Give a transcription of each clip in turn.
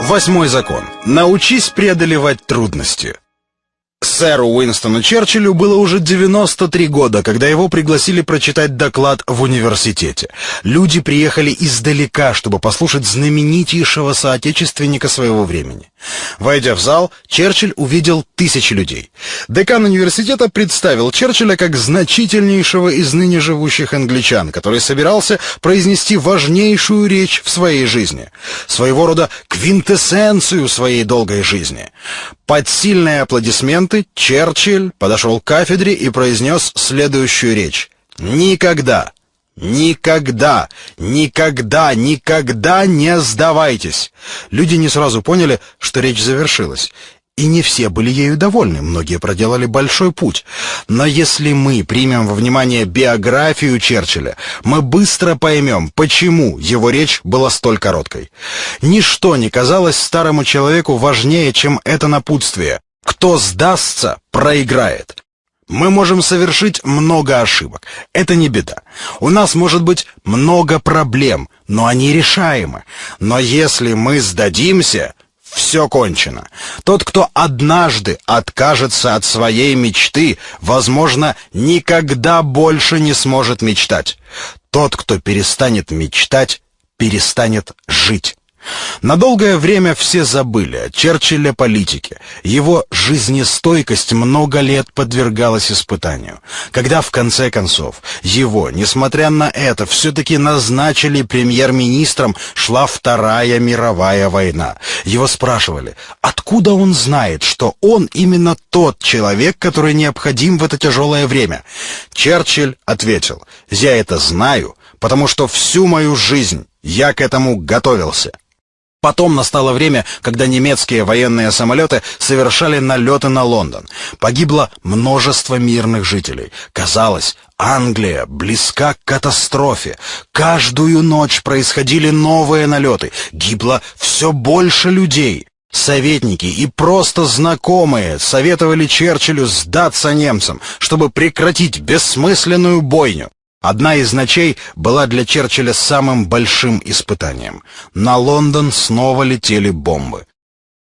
Восьмой закон. Научись преодолевать трудности. Сэру Уинстону Черчиллю было уже 93 года, когда его пригласили прочитать доклад в университете. Люди приехали издалека, чтобы послушать знаменитейшего соотечественника своего времени. Войдя в зал, Черчилль увидел тысячи людей. Декан университета представил Черчилля как значительнейшего из ныне живущих англичан, который собирался произнести важнейшую речь в своей жизни, своего рода квинтэссенцию своей долгой жизни. Под сильные аплодисменты Черчилль подошел к кафедре и произнес следующую речь. «Никогда, никогда, никогда, никогда не сдавайтесь!» Люди не сразу поняли, что речь завершилась. И не все были ею довольны, многие проделали большой путь. Но если мы примем во внимание биографию Черчилля, мы быстро поймем, почему его речь была столь короткой. Ничто не казалось старому человеку важнее, чем это напутствие. Кто сдастся, проиграет. Мы можем совершить много ошибок. Это не беда. У нас может быть много проблем, но они решаемы. Но если мы сдадимся, все кончено. Тот, кто однажды откажется от своей мечты, возможно, никогда больше не сможет мечтать. Тот, кто перестанет мечтать, перестанет жить. На долгое время все забыли о Черчилле политике. Его жизнестойкость много лет подвергалась испытанию. Когда в конце концов его, несмотря на это, все-таки назначили премьер-министром, шла Вторая мировая война. Его спрашивали, откуда он знает, что он именно тот человек, который необходим в это тяжелое время. Черчилль ответил, я это знаю, потому что всю мою жизнь я к этому готовился. Потом настало время, когда немецкие военные самолеты совершали налеты на Лондон. Погибло множество мирных жителей. Казалось, Англия близка к катастрофе. Каждую ночь происходили новые налеты. Гибло все больше людей. Советники и просто знакомые советовали Черчиллю сдаться немцам, чтобы прекратить бессмысленную бойню. Одна из ночей была для Черчилля самым большим испытанием. На Лондон снова летели бомбы.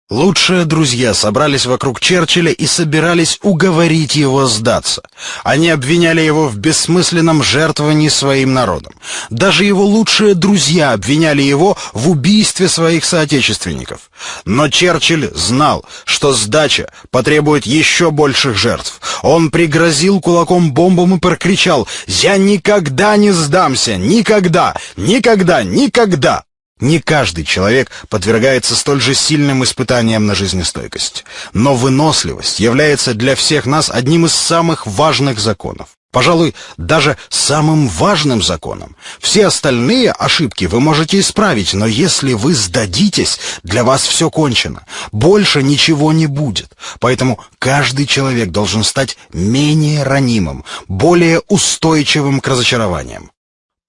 Лучшие друзья собрались вокруг Черчилля и собирались уговорить его сдаться. Они обвиняли его в бессмысленном жертвовании своим народом. Даже его лучшие друзья обвиняли его в убийстве своих соотечественников. Но Черчилль знал, что сдача потребует еще больших жертв. Он пригрозил кулаком бомбам и прокричал «Я никогда не сдамся! Никогда! Никогда! Никогда!» Не каждый человек подвергается столь же сильным испытаниям на жизнестойкость. Но выносливость является для всех нас одним из самых важных законов. Пожалуй, даже самым важным законом. Все остальные ошибки вы можете исправить, но если вы сдадитесь, для вас все кончено. Больше ничего не будет. Поэтому каждый человек должен стать менее ранимым, более устойчивым к разочарованиям.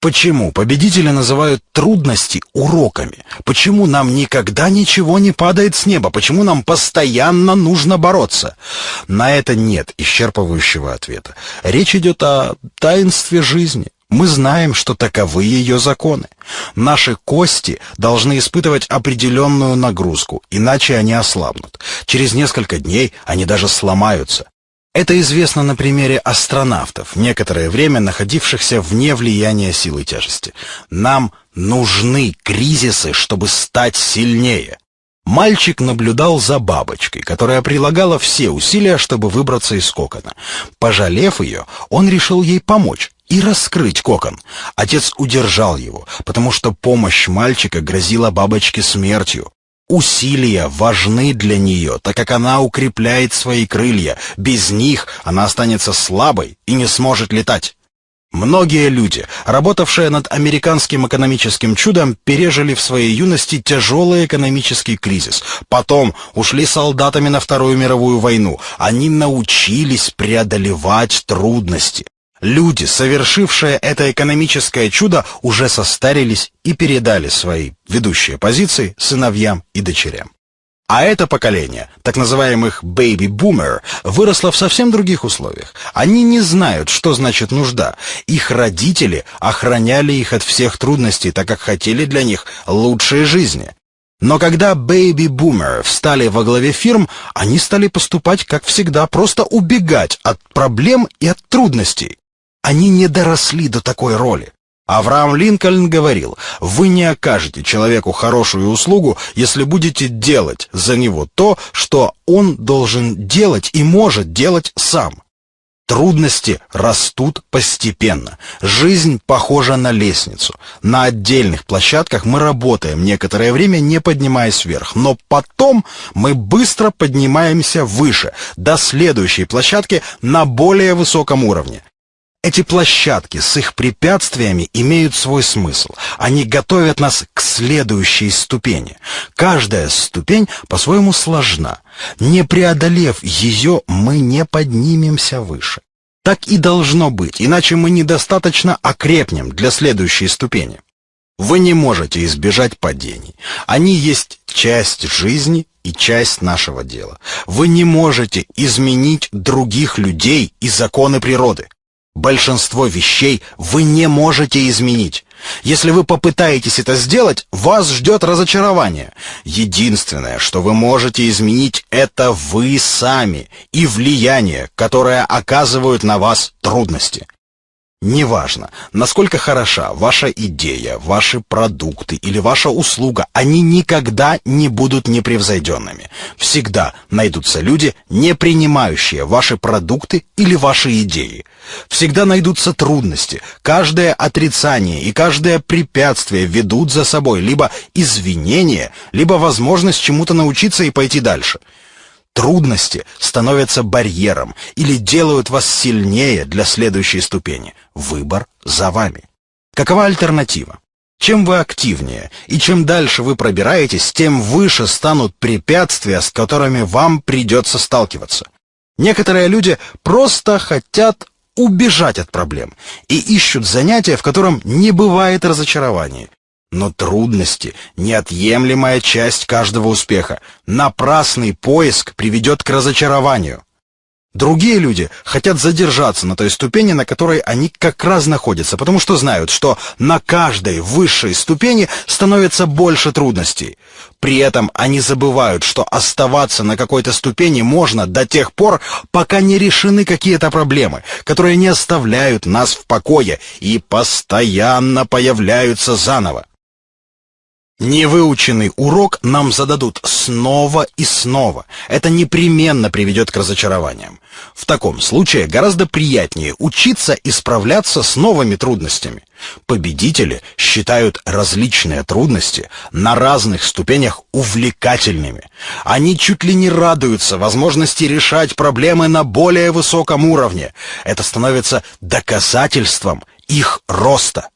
Почему победители называют трудности уроками? Почему нам никогда ничего не падает с неба? Почему нам постоянно нужно бороться? На это нет исчерпывающего ответа. Речь идет о таинстве жизни. Мы знаем, что таковы ее законы. Наши кости должны испытывать определенную нагрузку, иначе они ослабнут. Через несколько дней они даже сломаются. Это известно на примере астронавтов, некоторое время находившихся вне влияния силы тяжести. Нам нужны кризисы, чтобы стать сильнее. Мальчик наблюдал за бабочкой, которая прилагала все усилия, чтобы выбраться из кокона. Пожалев ее, он решил ей помочь и раскрыть кокон. Отец удержал его, потому что помощь мальчика грозила бабочке смертью. Усилия важны для нее, так как она укрепляет свои крылья. Без них она останется слабой и не сможет летать. Многие люди, работавшие над американским экономическим чудом, пережили в своей юности тяжелый экономический кризис. Потом ушли солдатами на Вторую мировую войну. Они научились преодолевать трудности. Люди, совершившие это экономическое чудо, уже состарились и передали свои ведущие позиции сыновьям и дочерям. А это поколение, так называемых «бэйби-бумер», выросло в совсем других условиях. Они не знают, что значит нужда. Их родители охраняли их от всех трудностей, так как хотели для них лучшей жизни. Но когда бэйби-бумеры встали во главе фирм, они стали поступать, как всегда, просто убегать от проблем и от трудностей. Они не доросли до такой роли. Авраам Линкольн говорил, вы не окажете человеку хорошую услугу, если будете делать за него то, что он должен делать и может делать сам. Трудности растут постепенно. Жизнь похожа на лестницу. На отдельных площадках мы работаем некоторое время, не поднимаясь вверх, но потом мы быстро поднимаемся выше, до следующей площадки на более высоком уровне. Эти площадки с их препятствиями имеют свой смысл. Они готовят нас к следующей ступени. Каждая ступень по-своему сложна. Не преодолев ее, мы не поднимемся выше. Так и должно быть, иначе мы недостаточно окрепнем для следующей ступени. Вы не можете избежать падений. Они есть часть жизни и часть нашего дела. Вы не можете изменить других людей и законы природы. Большинство вещей вы не можете изменить. Если вы попытаетесь это сделать, вас ждет разочарование. Единственное, что вы можете изменить, это вы сами и влияние, которое оказывают на вас трудности. Неважно, насколько хороша ваша идея, ваши продукты или ваша услуга, они никогда не будут непревзойденными. Всегда найдутся люди, не принимающие ваши продукты или ваши идеи. Всегда найдутся трудности. Каждое отрицание и каждое препятствие ведут за собой либо извинение, либо возможность чему-то научиться и пойти дальше. Трудности становятся барьером или делают вас сильнее для следующей ступени. Выбор за вами. Какова альтернатива? Чем вы активнее и чем дальше вы пробираетесь, тем выше станут препятствия, с которыми вам придется сталкиваться. Некоторые люди просто хотят убежать от проблем и ищут занятия, в котором не бывает разочарований. Но трудности — неотъемлемая часть каждого успеха. Напрасный поиск приведет к разочарованию. Другие люди хотят задержаться на той ступени, на которой они как раз находятся, потому что знают, что на каждой высшей ступени становится больше трудностей. При этом они забывают, что оставаться на какой-то ступени можно до тех пор, пока не решены какие-то проблемы, которые не оставляют нас в покое и постоянно появляются заново. Невыученный урок нам зададут снова и снова. Это непременно приведет к разочарованиям. В таком случае гораздо приятнее учиться и справляться с новыми трудностями. Победители считают различные трудности на разных ступенях увлекательными. Они чуть ли не радуются возможности решать проблемы на более высоком уровне. Это становится доказательством их роста.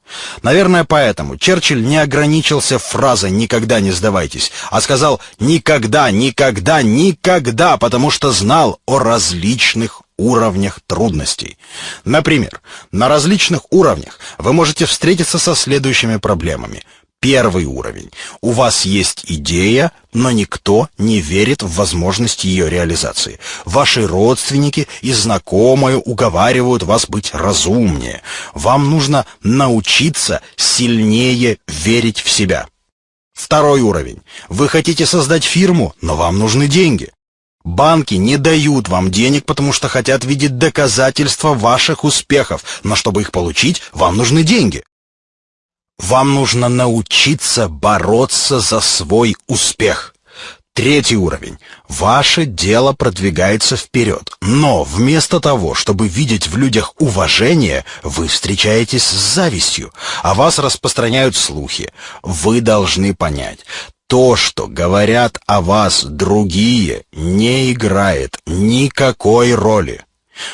Наверное, поэтому Черчилль не ограничился фразой «никогда не сдавайтесь», а сказал «никогда, никогда, никогда», потому что знал о различных уровнях трудностей. Например, на различных уровнях вы можете встретиться со следующими проблемами – Первый уровень. У вас есть идея, но никто не верит в возможность ее реализации. Ваши родственники и знакомые уговаривают вас быть разумнее. Вам нужно научиться сильнее верить в себя. Второй уровень. Вы хотите создать фирму, но вам нужны деньги. Банки не дают вам денег, потому что хотят видеть доказательства ваших успехов, но чтобы их получить, вам нужны деньги. Вам нужно научиться бороться за свой успех. Третий уровень. Ваше дело продвигается вперед. Но вместо того, чтобы видеть в людях уважение, вы встречаетесь с завистью, а вас распространяют слухи. Вы должны понять, то, что говорят о вас другие, не играет никакой роли.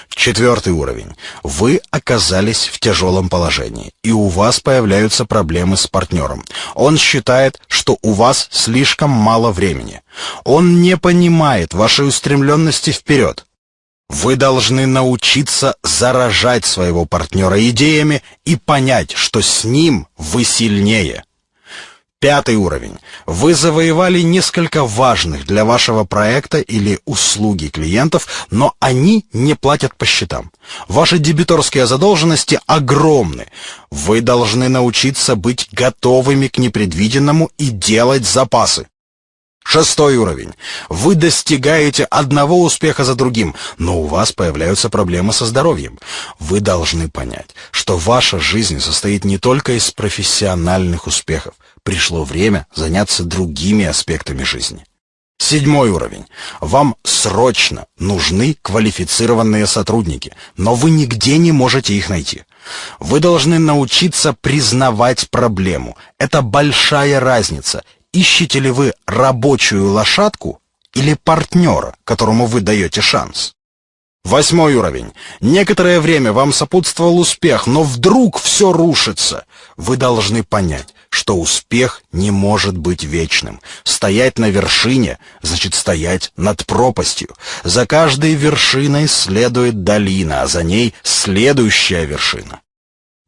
Четвертый уровень. Вы оказались в тяжелом положении, и у вас появляются проблемы с партнером. Он считает, что у вас слишком мало времени. Он не понимает вашей устремленности вперед. Вы должны научиться заражать своего партнера идеями и понять, что с ним вы сильнее. Пятый уровень. Вы завоевали несколько важных для вашего проекта или услуги клиентов, но они не платят по счетам. Ваши дебиторские задолженности огромны. Вы должны научиться быть готовыми к непредвиденному и делать запасы. Шестой уровень. Вы достигаете одного успеха за другим, но у вас появляются проблемы со здоровьем. Вы должны понять, что ваша жизнь состоит не только из профессиональных успехов. Пришло время заняться другими аспектами жизни. Седьмой уровень. Вам срочно нужны квалифицированные сотрудники, но вы нигде не можете их найти. Вы должны научиться признавать проблему. Это большая разница, ищете ли вы рабочую лошадку или партнера, которому вы даете шанс. Восьмой уровень. Некоторое время вам сопутствовал успех, но вдруг все рушится. Вы должны понять, что успех не может быть вечным. Стоять на вершине значит стоять над пропастью. За каждой вершиной следует долина, а за ней следующая вершина.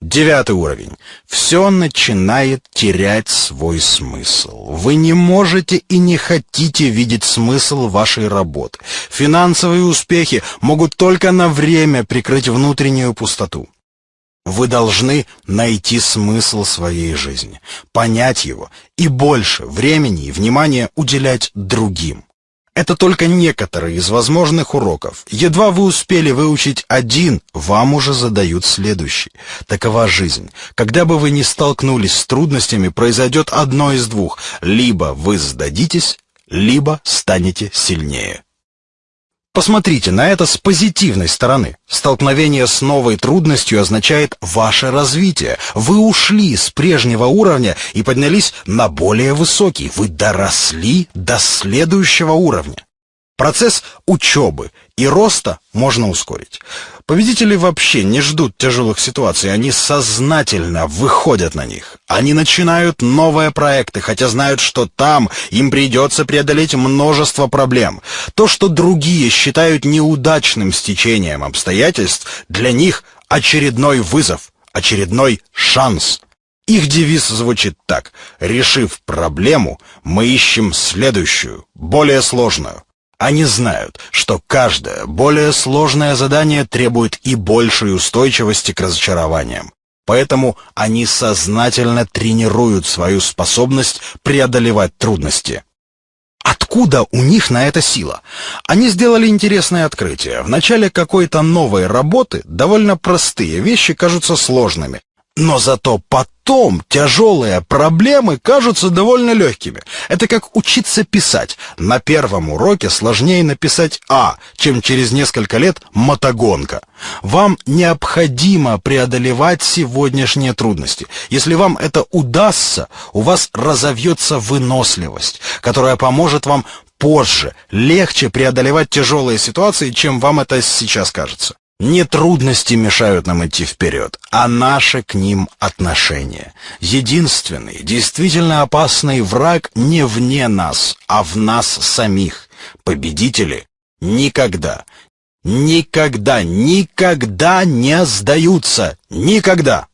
Девятый уровень. Все начинает терять свой смысл. Вы не можете и не хотите видеть смысл вашей работы. Финансовые успехи могут только на время прикрыть внутреннюю пустоту. Вы должны найти смысл своей жизни, понять его и больше времени и внимания уделять другим. Это только некоторые из возможных уроков. Едва вы успели выучить один, вам уже задают следующий. Такова жизнь. Когда бы вы ни столкнулись с трудностями, произойдет одно из двух. Либо вы сдадитесь, либо станете сильнее. Посмотрите на это с позитивной стороны. Столкновение с новой трудностью означает ваше развитие. Вы ушли с прежнего уровня и поднялись на более высокий. Вы доросли до следующего уровня. Процесс учебы и роста можно ускорить. Победители вообще не ждут тяжелых ситуаций, они сознательно выходят на них. Они начинают новые проекты, хотя знают, что там им придется преодолеть множество проблем. То, что другие считают неудачным стечением обстоятельств, для них очередной вызов, очередной шанс. Их девиз звучит так. Решив проблему, мы ищем следующую, более сложную. Они знают, что каждое более сложное задание требует и большей устойчивости к разочарованиям. Поэтому они сознательно тренируют свою способность преодолевать трудности. Откуда у них на это сила? Они сделали интересное открытие. В начале какой-то новой работы довольно простые вещи кажутся сложными, но зато потом тяжелые проблемы кажутся довольно легкими. Это как учиться писать. На первом уроке сложнее написать «А», чем через несколько лет «мотогонка». Вам необходимо преодолевать сегодняшние трудности. Если вам это удастся, у вас разовьется выносливость, которая поможет вам позже легче преодолевать тяжелые ситуации, чем вам это сейчас кажется. Не трудности мешают нам идти вперед, а наше к ним отношение. Единственный, действительно опасный враг не вне нас, а в нас самих. Победители никогда, никогда, никогда не сдаются. Никогда!